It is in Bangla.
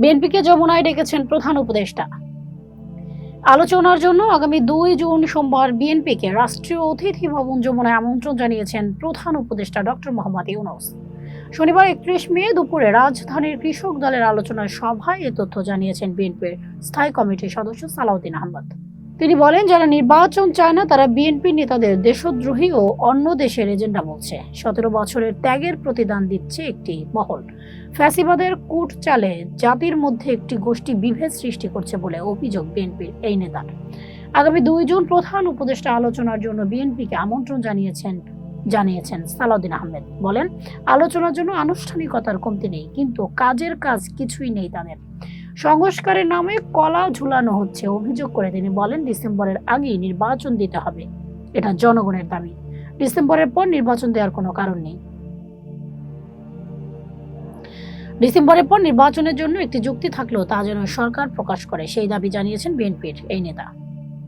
বিএনপিকে যমুনায় ডেকেছেন প্রধান উপদেষ্টা। আলোচনার জন্য আগামী দুই জুন সোমবার বিএনপিকে রাষ্ট্রীয় অতিথি ভবন যমুনায় আমন্ত্রণ জানিয়েছেন প্রধান উপদেষ্টা ডক্টর মোহাম্মদ ইউনুস। শনিবার একত্রিশ মে দুপুরে রাজধানীর কৃষক দলের আলোচনা সভায় এ তথ্য জানিয়েছেন বিএনপির স্থায়ী কমিটির সদস্য সালাউদ্দিন আহমদ। তিনি বলেন, যারা নির্বাচন চায় না, তারা বিএনপি নেতাদের দেশদ্রোহী ও অন্য দেশের এজেন্ডা বলছে। সতেরো বছরের ত্যাগের প্রতিদান দিচ্ছে একটি মহল। ফ্যাসিবাদের কূট চালে জাতির মধ্যে একটি গোষ্ঠী বিভেদ সৃষ্টি করছে বলে অভিযোগ বিএনপির এই নেতার আগামী দুই জুন প্রধান উপদেষ্টা আলোচনার জন্য বিএনপিকে আমন্ত্রণ জানিয়েছেন জানিয়েছেন সালাউদ্দিন আহমেদ। বলেন, আলোচনার জন্য আনুষ্ঠানিকতার কমতি নেই, কিন্তু কাজের কাজ কিছুই নেই তাদের। সংস্কারের নামে কলা ঝুলানো হচ্ছে, অভিযোগ করে তিনি বলেন ডিসেম্বরের আগেই নির্বাচন দিতে হবে। এটা জনগণের দাবি। ডিসেম্বরের পর নির্বাচন দেওয়ার কোনো কারণ নেই। ডিসেম্বরের পর নির্বাচনের জন্য একটি যুক্তি থাকলেও তা যেন সরকার প্রকাশ করে, সেই দাবি জানিয়েছেন বিএনপির এই নেতা।